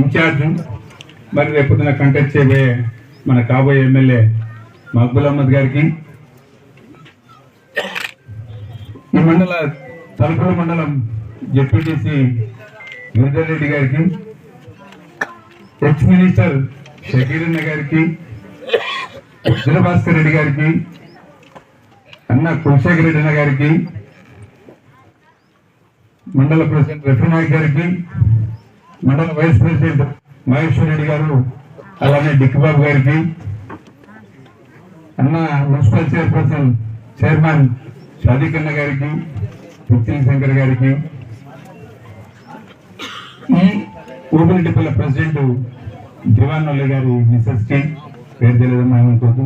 Incharge. మరి రేపొద్దున contact చేయబోయే మన కాబోయే ఎమ్మెల్యే మహబూల్ అహ్మద్ గారికి. ఈ మండల తలుపుల మండలం జెడ్పీటీసీ గిరిధర్ రెడ్డి గారికి ఎక్స్ మినిస్టర్ షకీరన్న గారికి విజయభాస్కర్ రెడ్డి గారికి అన్న కులశేఖర్ రెడ్డి అన్న గారికి మండల ప్రెసిడెంట్ రఫీనాయక్ గారికి మండల వైస్ ప్రెసిడెంట్ మహేశ్వర్ రెడ్డి గారు అలానే డిక్బాబు గారికి అన్న మున్సిపల్ చైర్పర్సన్ చైర్మన్ షాదీకన్న గారికి పుత్తిలి శంకర్ గారికి ఈ ఊపిరిటిపల్ల ప్రెసిడెంట్ దివాన్ వల్లి గారి మిసెస్కి పేరు తెలియదమ్మా ఏమనుకోదు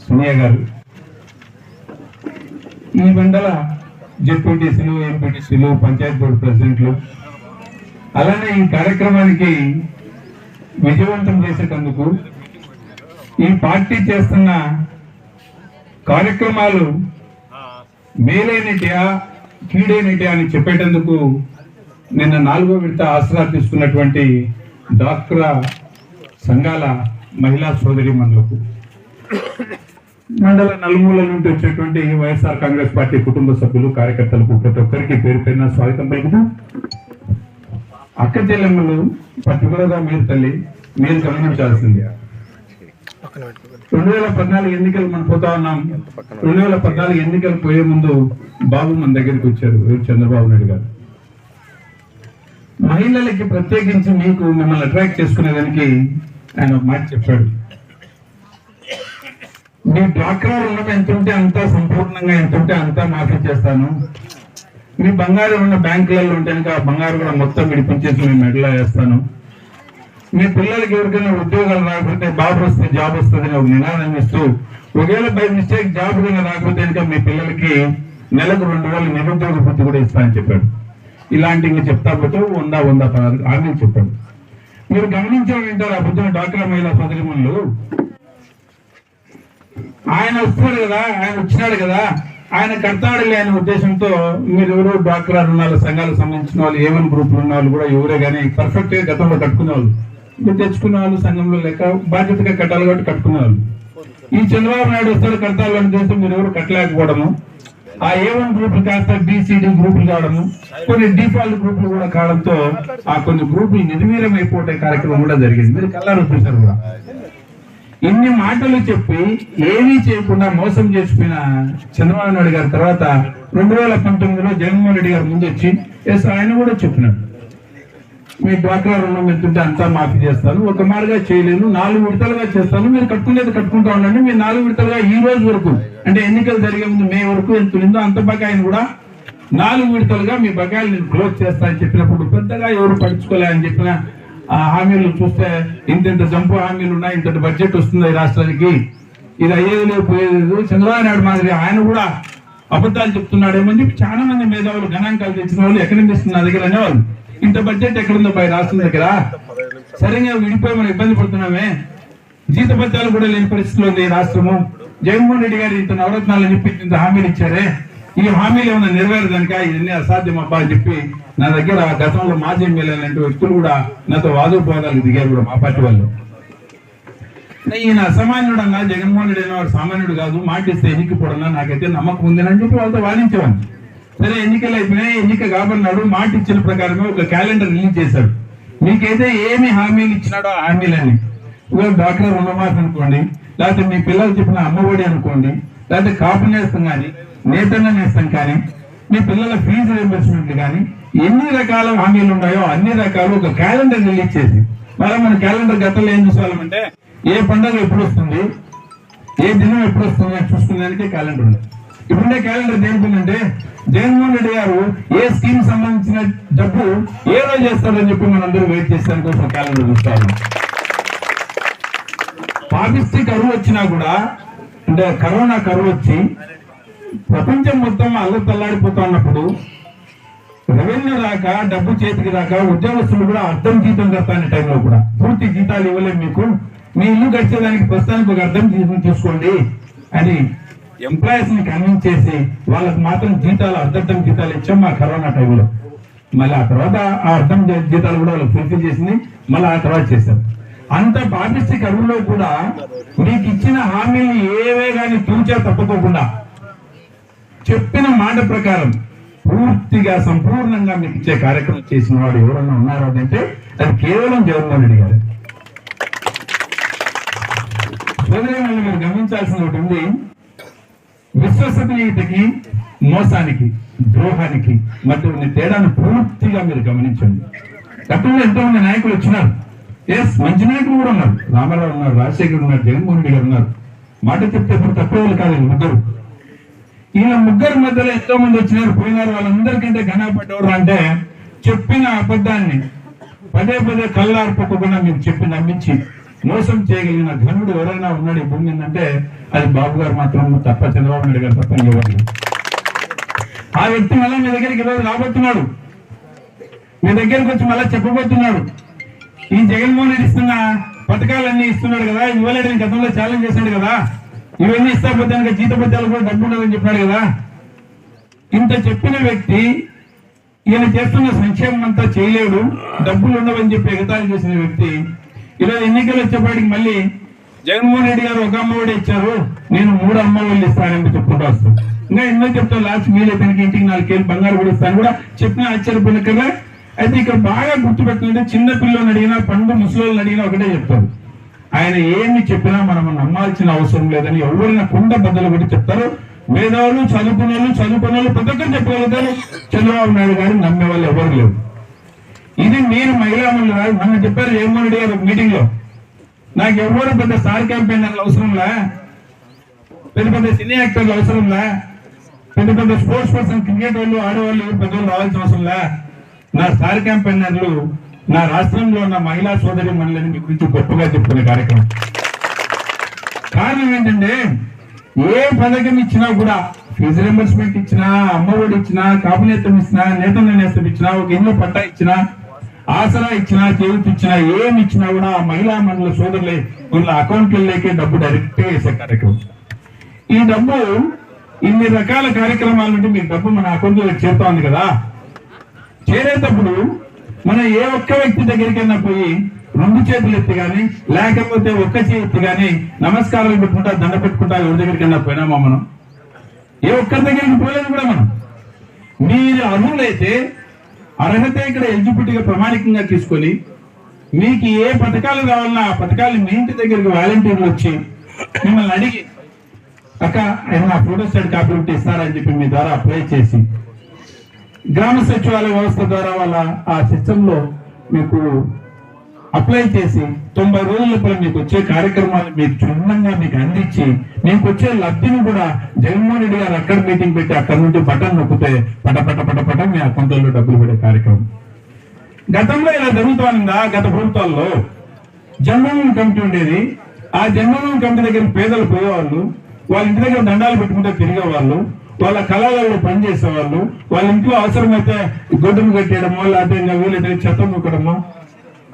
సోనియా గారు. ఈ మండల జెడ్పీటీసీలు ఎంపీటీసీలు పంచాయత్ బోర్డు ప్రెసిడెంట్లు అలానే ఈ కార్యక్రమానికి విజయవంతం చేసేటందుకు ఈ పార్టీ చేస్తున్న కార్యక్రమాలు మేలైనటియా కీడైనటియా అని చెప్పేటందుకు నిన్న నాలుగో విడత ఆసరా తీసుకున్నటువంటి డాక్టర్ సంఘాల మహిళా సోదరి మండలకు. మండల నలుమూల నుండి వచ్చేటువంటి వైఎస్ఆర్ కాంగ్రెస్ పార్టీ కుటుంబ సభ్యులు కార్యకర్తలకు ప్రతి ఒక్కరికి పేరు పేరున స్వాగతం పలుకుతూ అక్క చెల్లెమ్మలు పర్టికులర్ మీరు తల్లి మీరు గమనించాల్సిందే. రెండు వేల పద్నాలుగు ఎన్నికలు మనం పోతా ఉన్నాం. రెండు వేల పద్నాలుగు ఎన్నికలు పోయే ముందు బాబు మన దగ్గరికి వచ్చారు చంద్రబాబు నాయుడు గారు. మహిళలకి ప్రత్యేకించి మీకు మిమ్మల్ని అట్రాక్ట్ చేసుకునేదానికి ఆయన ఒక మాట చెప్పాడు. మీ డ్వాక్రా రుణం ఎంత ఉంటే అంతా సంపూర్ణంగా ఎంత ఉంటే అంతా మాఫీ చేస్తాను. మీ బంగారం ఉన్న బ్యాంకులలో ఉంటే ఇంకా బంగారం కూడా మొత్తం విడిపించేసి మీ మెడలో వేస్తాను. మీ పిల్లలకి ఎవరికైనా ఉద్యోగాలు రాకపోతే బాబు వస్తే జాబ్ వస్తుంది అని ఒక నినాదం ఇస్తూ ఒకవేళ బై మిస్టేక్ జాబ్ కనుక రాకపోతే ఇంకా మీ పిల్లలకి నెలకు రెండు వేల నిరుద్యోగ వృత్తి కూడా ఇస్తా అని చెప్పాడు. ఇలాంటి ఇంకా చెప్తా పోతే వంద వంద పదాలు ఆమె చెప్పాడు. మీరు గమనించడం వింటారు ఆ పొద్దున డాక్టర్ మహిళా సోదరిమణులు. ఆయన వస్తాడు కదా ఆయన వచ్చినాడు కదా ఆయన కడతాడులే అనే ఉద్దేశంతో మీరు ఎవరు డాక్టర్ రుణాల సంఘాలకు సంబంధించిన వాళ్ళు ఏమని గ్రూపులు ఉన్న వాళ్ళు కూడా ఎవరే కానీ పర్ఫెక్ట్గా గతంలో కట్టుకునేవాళ్ళు మీరు తెచ్చుకున్న వాళ్ళు సంఘంలో లేక బాధ్యతగా కట్టాలి కాబట్టి కట్టుకునేవాళ్ళు ఈ చంద్రబాబు నాయుడు వస్తారు కడతాడు చేస్తే మీరు ఎవరు కట్టలేకపోవడము. ఆ ఏ వన్ గ్రూపులు కాస్త బీసీడీ గ్రూపులు కావడము. కొన్ని డిఫాల్ట్ గ్రూపులు కూడా కావడంతో ఆ కొన్ని గ్రూపులు నిర్వీర్యం అయిపోతే కార్యక్రమం కూడా జరిగింది. మీరు కళ్ళారు చూశారు కూడా. ఇన్ని మాటలు చెప్పి ఏమీ చేయకుండా మోసం చేసిపోయిన చంద్రబాబు నాయుడు గారి తర్వాత రెండు వేల పంతొమ్మిదిలో జగన్మోహన్ రెడ్డి గారు ముందు వచ్చి ఎస్ ఆయన కూడా చెప్పినాడు. మీ డ్వాక్రా రుణం ఎంతుంటే అంతా మాఫీ చేస్తాను. ఒక మారుగా చేయలేను. నాలుగు విడతలుగా చేస్తాను. మీరు కట్టుకునేది కట్టుకుంటా ఉండండి. మీరు నాలుగు విడతలుగా ఈ రోజు వరకు అంటే ఎన్నికలు జరిగే ముందు మే వరకు ఎంత ఉందో అంత బకాయిని కూడా నాలుగు విడతలుగా మీ బకాయిలు నేను క్లోజ్ చేస్తా అని చెప్పినప్పుడు పెద్దగా ఎవరు పంచుకోలే అని చెప్పిన హామీలు చూస్తే ఇంత ఇంత జంపు హామీలు ఉన్నాయి ఇంత బడ్జెట్ వస్తుంది ఈ రాష్ట్రానికి. ఇది అయ్యేది లేదు పోయేది లేదు. చంద్రబాబు నాయుడు మాదిరి ఆయన కూడా అబద్ధాలు చెప్తున్నాడేమని చెప్పి చాలా మంది మేధావులు గణాంకాలు తెచ్చిన వాళ్ళు ఎకనమిస్ట్ నా దగ్గర అనేవాళ్ళు. ఇంత బడ్జెట్ ఎక్కడుందో పై రాష్ట్రం దగ్గర? సరిగా విడిపోయి మనం ఇబ్బంది పడుతున్నామే. జీతపత్యాలు కూడా లేని పరిస్థితిలో ఉంది ఈ రాష్ట్రము. జగన్మోహన్ రెడ్డి గారు ఇంత నవరత్నాలు చెప్పి ఇంత హామీలు ఇచ్చారే. ఈ హామీలు ఏమైనా నెరవేరదనుక ఇవన్నీ అసాధ్యం అబ్బా అని చెప్పి నా దగ్గర గతంలో మాజీ ఎమ్మెల్యే లాంటి వ్యక్తులు కూడా నాతో వాదోపవాదాలు దిగారు కూడా మా పార్టీ వాళ్ళు. ఈయన అసామాన్యుడు అన్నా జగన్మోహన్ రెడ్డి అయినా వాడు సామాన్యుడు కాదు మాటిస్తే ఎన్నికపోడన్నా నాకైతే నమ్మకం ఉంది చెప్పి వాళ్ళతో వాదించేవాడిని. సరే ఎన్నికలు అయిపోయినాయి ఎన్నిక కాబడినాడు మాట ఇచ్చిన ప్రకారమే ఒక క్యాలెండర్ రిలీజ్ చేశాడు. మీకైతే ఏమి హామీలు ఇచ్చినాడో ఆ ఇవాళ డాక్టర్ రుణమాఫీ అనుకోండి లేకపోతే మీ పిల్లలు చెప్పిన అమ్మఒడి అనుకోండి లేకపోతే కాపు నేస్తం కానీ నేతన్న చేస్తాం కానీ మీ పిల్లల ఫీజు రీంబర్స్మెంట్ కానీ ఎన్ని రకాల హామీలు ఉన్నాయో అన్ని రకాలు ఒక క్యాలెండర్ రిలీజ్ చేసి మళ్ళీ మన క్యాలెండర్ గతంలో ఏం చూసుకోవాలంటే ఏ పండుగ ఎప్పుడు వస్తుంది ఏ దినం ఎప్పుడు వస్తుంది అని చూసుకునేదానికి క్యాలెండర్ ఉంది. ఇప్పుడుండే క్యాలెండర్ దేనికిందంటే జగన్మోహన్ రెడ్డి గారు ఏ స్కీమ్ సంబంధించిన డబ్బు ఏ రోజు చేస్తారని చెప్పి మనందరూ వెయిట్ చేసే కోసం క్యాలెండర్ చూస్తాము పాపిస్తి కరువు వచ్చినా కూడా అంటే కరోనా కరువు వచ్చి ప్రపంచం మొత్తం అల్లతల్లాడిపోతా ఉన్నప్పుడు రెవెన్యూ రాక డబ్బు చేతికి రాక ఉద్యోగస్తులు కూడా అర్థం జీతం కడతాను టైంలో కూడా. పూర్తి జీతాలు ఇవ్వలేము మీకు. మీ ఇల్లు గడిచేదానికి ప్రస్తుతానికి ఒక అర్థం జీతం తీసుకోండి అని ఎంప్లాయీస్ని కన్విన్స్ చేసి వాళ్ళకి మాత్రం జీతాలు అర్ధర్థం జీతాలు ఇచ్చాం మా కరోనా టైంలో. మళ్ళీ ఆ తర్వాత ఆ అర్థం జీతాలు కూడా వాళ్ళు ఫుల్ఫిల్ చేసింది. మళ్ళీ ఆ తర్వాత చేశారు అంత పాపిస్టి కరువులో కూడా మీకు ఇచ్చిన హామీలు ఏవే కానీ తూచా తప్పకోకుండా చెప్పిన మాట ప్రకారం పూర్తిగా సంపూర్ణంగా మీకు ఇచ్చే కార్యక్రమం చేసిన వాడు ఎవరన్నా ఉన్నారు అంటే అది కేవలం జగన్మోహన్ రెడ్డి గారు. సోదరి మీరు గమనించాల్సిన ఒకటి ఉంది. విశ్వసనీయతకి మోసానికి ద్రోహానికి మధ్య ఉన్న తేడాను పూర్తిగా మీరు గమనించండి. గతంలో ఎంతో మంది నాయకులు వచ్చినారు. ఎస్ మంచి నాయకులు కూడా ఉన్నారు. రామారావు ఉన్నారు రాజశేఖర్ ఉన్నారు జగన్మోహన్ రెడ్డి గారు ఉన్నారు. మాట చెప్తే ఇప్పుడు తక్కువ వాళ్ళు కాదు ముగ్గురు. ఈయన ముగ్గురు మధ్యలో ఎంతో మంది వచ్చినారు. పోయినారు. వాళ్ళందరికంటే ఘనపడ్డవారు అంటే చెప్పిన అబద్ధాన్ని పదే పదే కళ్ళార్పకుండా మీరు చెప్పి నమ్మించి మోసం చేయగలిగిన ఘనుడు ఎవరైనా ఉన్నాడు ఈ భూమి అంటే అది బాబు గారు మాత్రం తప్ప చంద్రబాబు నాయుడు గారు తప్ప ఎవరు ఆ వ్యక్తి మళ్ళీ మీ దగ్గరికి ఈరోజు రాబోతున్నాడు. మీ దగ్గరికి వచ్చి మళ్ళీ చెప్పబోతున్నాడు. ఈ జగన్మోహన్ రెడ్డి ఇస్తున్న పథకాలన్నీ ఇస్తున్నాడు కదా. ఇవ్వలేడని గతంలో ఛాలెంజ్ చేశాడు కదా. ఇవన్నీ ఇస్తా పొద్దున జీత జీతపత్యాలు కూడా డబ్బు ఉండదని చెప్పాడు కదా. ఇంత చెప్పిన వ్యక్తి ఈయన చేస్తున్న సంక్షేమం అంతా చేయలేడు డబ్బులు ఉండవని చెప్పి ఎగతాళి చేసిన వ్యక్తి. ఈరోజు ఎన్నికలు వచ్చేపాటికి మళ్ళీ జగన్మోహన్ రెడ్డి గారు ఒక అమ్మ ఇచ్చారు నేను మూడు అమ్మ వాళ్ళు ఇస్తానని చెప్పుకుంటూ వస్తాను ఇంకా ఎన్నో చెప్తాను లాస్ట్ వీలే తనకి ఇంటికి నాలుగు కేలు బంగారు కూడా ఇస్తాను కూడా చెప్పిన ఆశ్చర్యపోయిన కదా అయితే ఇక్కడ బాగా గుర్తుపెట్టుకుంటే చిన్న పిల్లల్ని అడిగినా పండు ముసలోళ్ళని అడిగినా ఒకటే చెప్తారు. ఆయన ఏమి చెప్పినా మనం నమ్మాల్సిన అవసరం లేదని ఎవరైనా కుండ బద్దలు పెట్టి చెప్తారు. మేధావులు చదువుకున్న వాళ్ళు చదువుకున్న వాళ్ళు ప్రతి ఒక్కరు చెప్పగలుగుతారు. చంద్రబాబు నాయుడు గారు నమ్మే వాళ్ళు ఎవరు లేరు. ఇది మీరు మహిళా మండలి రాదు చెప్పారు జగన్మోహన్ రెడ్డి గారు మీటింగ్లో నాకు ఎవరు పెద్ద స్టార్ క్యాంపెయిన్ అవసరంలా పెద్ద పెద్ద సినీ యాక్టర్లు అవసరంలా పెద్ద పెద్ద స్పోర్ట్స్ పర్సన్ క్రికెట్ వాళ్ళు ఆడవాళ్ళు పెద్దవాళ్ళు రావాల్సిన అవసరంలా నా స్టార్ క్యాంపెయినర్లు నా రాష్ట్రంలో ఉన్న మహిళా సోదరి మండలిని మీ గురించి గొప్పగా చెప్పుకునే కార్యక్రమం. కారణం ఏంటంటే ఏ పథకం ఇచ్చినా కూడా ఫీజు రింబర్స్మెంట్ ఇచ్చినా అమ్మఒడి ఇచ్చినా కాపునేతం ఇచ్చినా నేతన్న నేస్తం ఇచ్చినా ఒక ఇల్లు పట్టా ఇచ్చినా ఆసరా ఇచ్చినా చేయూతి ఇచ్చినా ఏమి ఇచ్చినా కూడా ఆ మహిళా మండల సోదరులే వీళ్ళ అకౌంట్లలోకి డబ్బు డైరెక్ట్ చేసే వేసే కార్యక్రమం. ఈ డబ్బు ఇన్ని రకాల కార్యక్రమాలు ఉంటే మీ డబ్బు మన అకౌంట్లో చేరుతా ఉంది కదా. చేరేటప్పుడు మనం ఏ ఒక్క వ్యక్తి దగ్గరికైనా పోయి రెండు చేతులు ఎత్తి కానీ లేకపోతే ఒక్క చేయి ఎత్తి గాని నమస్కారాలు పెట్టుకుంటా దండ పెట్టుకుంటా ఎవరి దగ్గరికైనా పోయినామా మనం? ఏ ఒక్కరి దగ్గరికి పోలేదు కూడా మనం. మీరు అర్హులైతే అర్హత ఇక్కడ ఎలిజిబిలిటీగా ప్రామాణికంగా తీసుకొని మీకు ఏ పథకాలు కావాలన్నా ఆ పథకాలు మీ ఇంటి దగ్గరికి వాలంటీర్లు వచ్చి మిమ్మల్ని అడిగి అక్క ఏమైనా ఫోటో స్టేట్ కాపీ ఉంటే ఇస్తారని చెప్పి మీ ద్వారా అప్లై చేసి గ్రామ సచివాలయ వ్యవస్థ ద్వారా వాళ్ళ ఆ సిస్టంలో మీకు అప్లై చేసి తొంభై రోజుల లోపల మీకు వచ్చే కార్యక్రమాలు మీకు క్షుణ్ణంగా మీకు అందించి మీకు వచ్చే లబ్ధిని కూడా జగన్మోహన్ రెడ్డి గారు అక్కడ మీటింగ్ పెట్టి అక్కడ నుండి బటన్ నొక్కితే పట పట పట పట మీ అకౌంట్లో డబ్బులు పడే కార్యక్రమం. గతంలో ఇలా జరుగుతుందా గత ప్రభుత్వాల్లో? జన్మభూమి కమిటీ ఉండేది. ఆ జన్మభూమి కమిటీ దగ్గర పేదలు పోయేవాళ్ళు. వాళ్ళ ఇంటి దగ్గర దండాలు పెట్టుకుంటే తిరిగేవాళ్ళు. వాళ్ళ కళాలలో పనిచేసేవాళ్ళు వాళ్ళ ఇంట్లో అవసరమైతే గొడ్డును కట్టేయడమో లేకపోతే ఇంకా వీలైతే చెత్త నూకడమో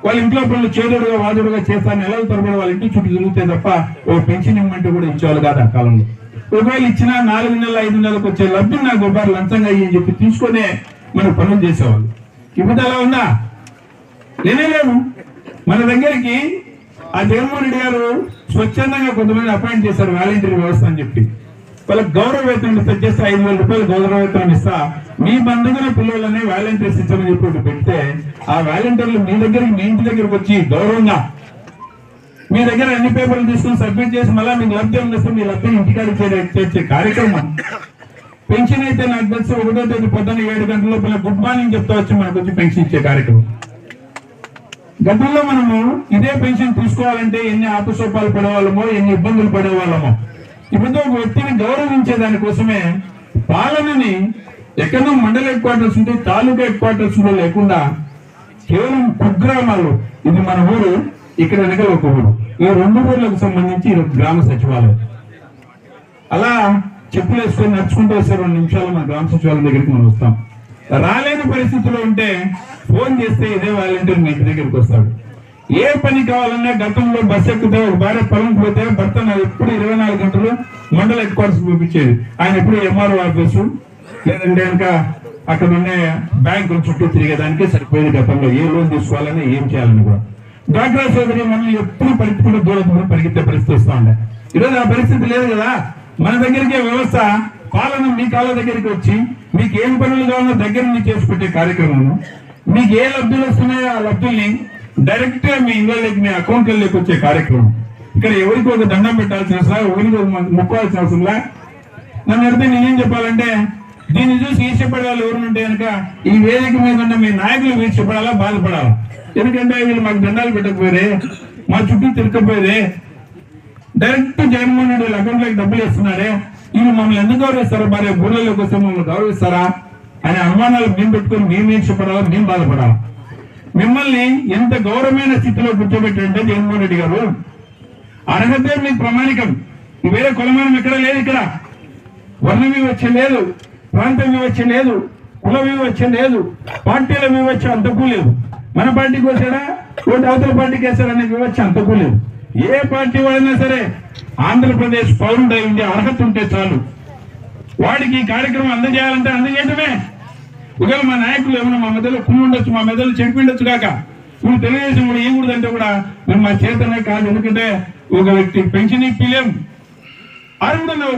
వాళ్ళ ఇంట్లో పనులు చేదుడుగా వాదుడుగా చేస్తాను నెలల తరబడి వాళ్ళ ఇంటి చుట్టూ తిరిగితే తప్ప ఓ పెన్షన్ ఇవ్వమంటే కూడా ఇచ్చేవాళ్ళు కాదు ఆ కాలంలో. ఒకవేళ ఇచ్చినా నాలుగు నెలలు ఐదు నెలలకు వచ్చే లబ్ధి నాకు ఒకసారి లంచంగా అయ్యి అని చెప్పి తీసుకునే మనం పనులు చేసేవాళ్ళు. ఇప్పుడు అలా ఉందా? నేనే లేదు మన దగ్గరికి ఆ జగన్మోహన్ రెడ్డి గారు స్వచ్ఛందంగా కొంతమంది అపాయింట్ చేశారు వాలంటీర్ వ్యవస్థ అని చెప్పి. వాళ్ళకి గౌరవ వేతనం ఇస్తా చేస్తే ఐదు వేల రూపాయలు గౌరవ వేతనం ఇస్తా. మీ బంధువుల పిల్లలనే వాలంటీర్స్ ఇచ్చామని చెప్పి పెడితే ఆ వాలంటీర్లు మీ దగ్గరికి మీ ఇంటి దగ్గరకు వచ్చి గౌరవంగా మీ దగ్గర అన్ని పేపర్లు తీసుకుని సబ్మిట్ చేసి మళ్ళీ మీకు లబ్ధం ఉండిస్తే మీ లబ్ధం ఇంటికాడ చేసే కార్యక్రమం. పెన్షన్ అయితే నాకు తెలిసి ఒకటో తేదీ పొద్దున్న ఏడు గంటల లోపల గుడ్ మార్నింగ్ చెప్తా వచ్చి మనకు వచ్చి పెన్షన్ ఇచ్చే కార్యక్రమం. గతంలో మనము ఇదే పెన్షన్ తీసుకోవాలంటే ఎన్ని ఆపసోపాలు పడేవాళ్ళమో ఎన్ని ఇబ్బందులు పడేవాళ్ళమో ఇప్పుడు ఒక వ్యక్తిని గౌరవించే దానికోసమే పాలనని ఎక్కడో మండల హెడ్ క్వార్టర్స్ ఉంటే తాలూకా హెడ్ క్వార్టర్స్లో లేకుండా కేవలం కుగ్రామాలు ఇది మన ఊరు ఇక్కడ వెనక ఒక ఊరు. ఈ రెండు ఊర్లకు సంబంధించి గ్రామ సచివాలయం. అలా చెప్పులు వేసుకొని నడుచుకుంటూ వస్తే రెండు నిమిషాలు మన గ్రామ సచివాలయం దగ్గరికి మనం వస్తాం. రాలేని పరిస్థితిలో ఉంటే ఫోన్ చేస్తే ఇదే వాలంటీర్ మీ దగ్గరికి వస్తాడు. ఏ పని కావాలన్నా గతంలో బస్ ఎక్కితే ఒక భార్య పొలం పోతే భర్త ఎప్పుడు ఇరవై నాలుగు గంటలు మండల హెడ్ క్వార్టర్స్ పంపించేది. ఆయన ఎప్పుడు ఎంఆర్ఓ ఆఫీసు లేదంటే కనుక అక్కడ ఉండే బ్యాంకుల చుట్టూ తిరిగేదానికి సరిపోయేది గతంలో. ఏ లోన్ తీసుకోవాలని ఏం చేయాలని కూడా. డాక్టర్ సోదరి మనల్ని ఎప్పుడు పరిస్థితులు దూరం దూరం పరిగెత్తే పరిస్థితి వస్తూ ఉండే. ఈరోజు ఆ పరిస్థితి లేదు కదా. మన దగ్గరికే వ్యవస్థ పాలన మీ కాళ్ళ దగ్గరికి వచ్చి మీకు ఏం పనులు కావాలో దగ్గర నుంచి చేసి పెట్టే మీకు ఏ లబ్ధులు వస్తున్నాయో ఆ లబ్ధుల్ని డైరెక్ట్గా మీ ఇళ్ళకి మీ అకౌంట్లలోకి వచ్చే కార్యక్రమం. ఇక్కడ ఎవరికి ఒక దండం పెట్టాల్సిన అవసరం ఎవరికి ఒక ముక్కోవాల్సిన అవసరంలా నన్ను అడిగితే నేనేం చెప్పాలంటే దీన్ని చూసి ఈర్ష్యపడే ఎవరుంటే కనుక ఈ వేదిక మీద ఉన్న మీ నాయకులు ఈర్ష్యపడాలా బాధపడాలా? ఎందుకంటే వీళ్ళు మాకు దండాలు పెట్టకపోయారే మా చుట్టూ తిరగకపోయారే. డైరెక్ట్ జగన్మోహన్ రెడ్డి అకౌంట్లోకి డబ్బులు ఇస్తున్నారే వీళ్ళు మమ్మల్ని ఎందుకు గౌరవిస్తారా? భార్య ఊళ్ళలోకి వస్తే మమ్మల్ని గౌరవిస్తారా? అనే అనుమానాలు మేము పెట్టుకొని మేము ఈర్ష్యపడాలా మేము బాధపడాలా? మిమ్మల్ని ఎంత గౌరవమైన స్థితిలో కూర్చోబెట్టారంటే జగన్మోహన్ రెడ్డి గారు. అర్హతే మీకు ప్రమాణికం. వేరే కొలమానం ఎక్కడ లేదు ఇక్కడ. వర్ణ వివచ్చ లేదు. ప్రాంత వివచ్చ లేదు. కుల వివచ్చ లేదు. పార్టీల వివచ్చ అంతకు లేదు. మన పార్టీకి వచ్చారా? ఓటు అవతల పార్టీకి వేశాడనే వివచ్చ అంతకు లేదు. ఏ పార్టీ వాడైనా సరే ఆంధ్రప్రదేశ్ పౌరుడై ఉండే అర్హత ఉంటే చాలు. వాడికి ఈ కార్యక్రమం అందజేయాలంటే అందజేయటమే. ఒకవేళ మా నాయకులు ఏమైనా మా మెదలు కుమ్మి ఉండొచ్చు మా మెదలు చెడిపిండొచ్చు కాక ఇప్పుడు తెలుగుదేశం కూడా ఏం కూడా మేము మా చేతనే కాదు. ఎందుకంటే ఒక వ్యక్తి పెన్షన్ ఇప్పిలేం. అర్హుడన్న